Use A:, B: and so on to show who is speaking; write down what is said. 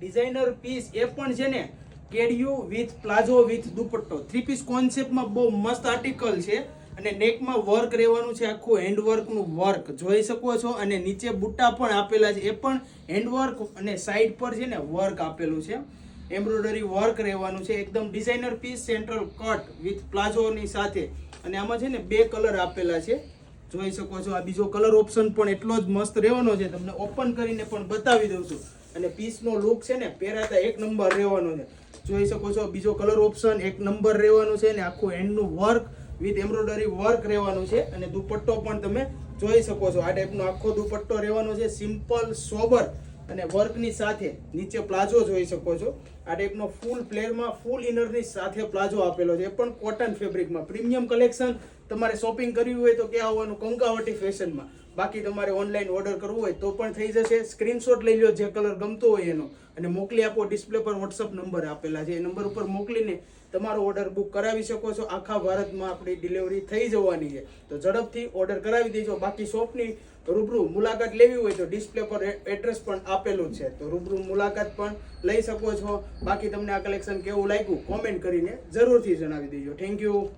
A: Designer piece એ પણ છે ને, કેડિયો વિથ પ્લાઝો વિથ દુપટ્ટો. થ્રી પીસ કોન્સેપ્ટમાં બહુ મસ્ત આર્ટિકલ છે અને નેકમાં વર્ક રહેવાનું છે આખું હેન્ડવર્કનું વર્ક જોઈ શકો છો અને નીચે બુટ્ટા પણ આપેલા છે. એ પણ હેન્ડવર્ક અને સાઈડ પર છે ને વર્ક આપેલું છે. એમ્બ્રોઇડરી વર્ક રહેવાનું છે. એકદમ designer piece central cut with પ્લાઝોની સાથે. અને આમાં છે ને બે કલર આપેલા છે. જોઈ શકો છો આ બીજો કલર ઓપ્શન પણ એટલો જ મસ્ત રહેવાનો છે. તમને ઓપન કરીને પણ બતાવી દઉં છું. અને પીસનો લુક છે ને પહેરાતા એક નંબર રહેવાનો છે. જોઈ શકો છો, બીજો કલર ઓપ્શન એક નંબર રહેવાનું છે ને, આખું હેન્ડનું વર્ક વિથ એમ્બ્રોડરી વર્ક રહેવાનું છે. અને દુપટ્ટો પણ તમે જોઈ શકો છો, આ ટાઈપનો આખો દુપટ્ટો રહેવાનો છે સિમ્પલ સોબર અને વર્કની સાથે નીચે પ્લાઝો જોઈ શકો છો. આ ટાઈપનો ફૂલ પ્લેરમાં ફૂલ ઇનરની સાથે પ્લાઝો આપેલો છે. એ પણ કોટન ફેબ્રિકમાં પ્રીમિયમ કલેક્શન તમારે શોપિંગ કરવી હોય તો ક્યાં આવવાનું? કંકાવટી ફેશનમાં બાકી તમારે ઓનલાઈન ઓર્ડર કરવું હોય તો પણ થઈ જશે. સ્ક્રીનશોટ લઈ લો જે કલર ગમતો હોય એનો. અને મોકલી આપો ડિસ્પ્લે પર વોટ્સઅપ નંબર આપેલા છે. એ નંબર ઉપર મોકલીને તમારો ઓર્ડર બુક કરાવી શકો છો. આખા ભારતમાં આપણી ડિલિવરી થઈ જવાની છે. તો ઝડપથી ઓર્ડર કરાવી દેજો. બાકી શોપની રૂબરૂ મુલાકાત લેવી હોય તો ડિસ્પ્લે પર એડ્રેસ પણ આપેલું છે. તો રૂબરૂ મુલાકાત પણ લઈ શકો છો. બાકી તમને આ કલેક્શન કેવું લાગ્યું કોમેન્ટ કરીને જરૂરથી જણાવી દેજો. Thank you